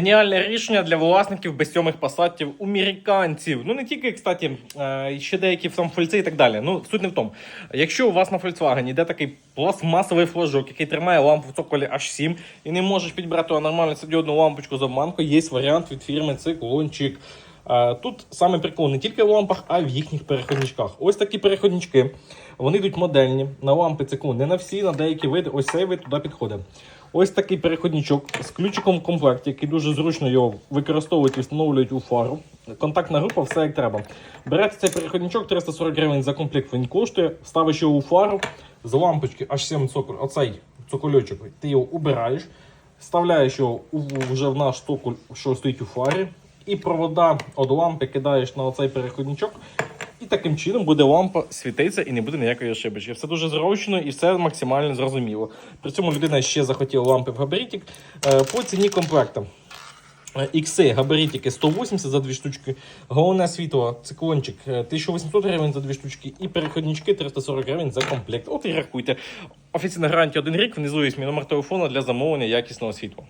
Геніальне рішення для власників безсьомих пасатів американців. Ну не тільки, кстати, е, ще деякі там фольці і так далі. Ну суть не в тому. Якщо у вас на Volkswagen йде такий пластмасовий флажок, який тримає лампу в цоколі H7 і не можеш підбрати нормальну одну лампочку з обманкою, є варіант від фірми Циклончик. Е, Тут саме прикол не тільки в лампах, а й в їхніх переходничках. Ось такі переходнички. Вони йдуть модельні. На лампи циклон не на всі, на деякі види. Ось цей вид туди підходить. Ось такий переходничок з ключиком в комплекті, який дуже зручно його використовують і встановлюють у фару. Контактна група, все як треба. Берете цей переходничок 340 гривень за комплект він коштує, ставиш його у фару з лампочки H7 цоколь, оцей цокольочок, ти його убираєш, вставляєш його вже в наш цоколь, що стоїть у фарі, і провода від лампи кидаєш на оцей переходничок. І таким чином буде лампа світитися і не буде ніякої ошибочки. Все дуже зручно і все максимально зрозуміло. При цьому людина ще захотіла лампи в габаритик. Е, По ціні комплекта. Е, Ікси, габаритики 180 за дві штучки, головне світло, циклончик е, 1800 гривень за дві штучки і переходнички 340 гривень за комплект. От і рахуйте. Офіційна гарантія один рік, внизу є мій номер телефону для замовлення якісного світла.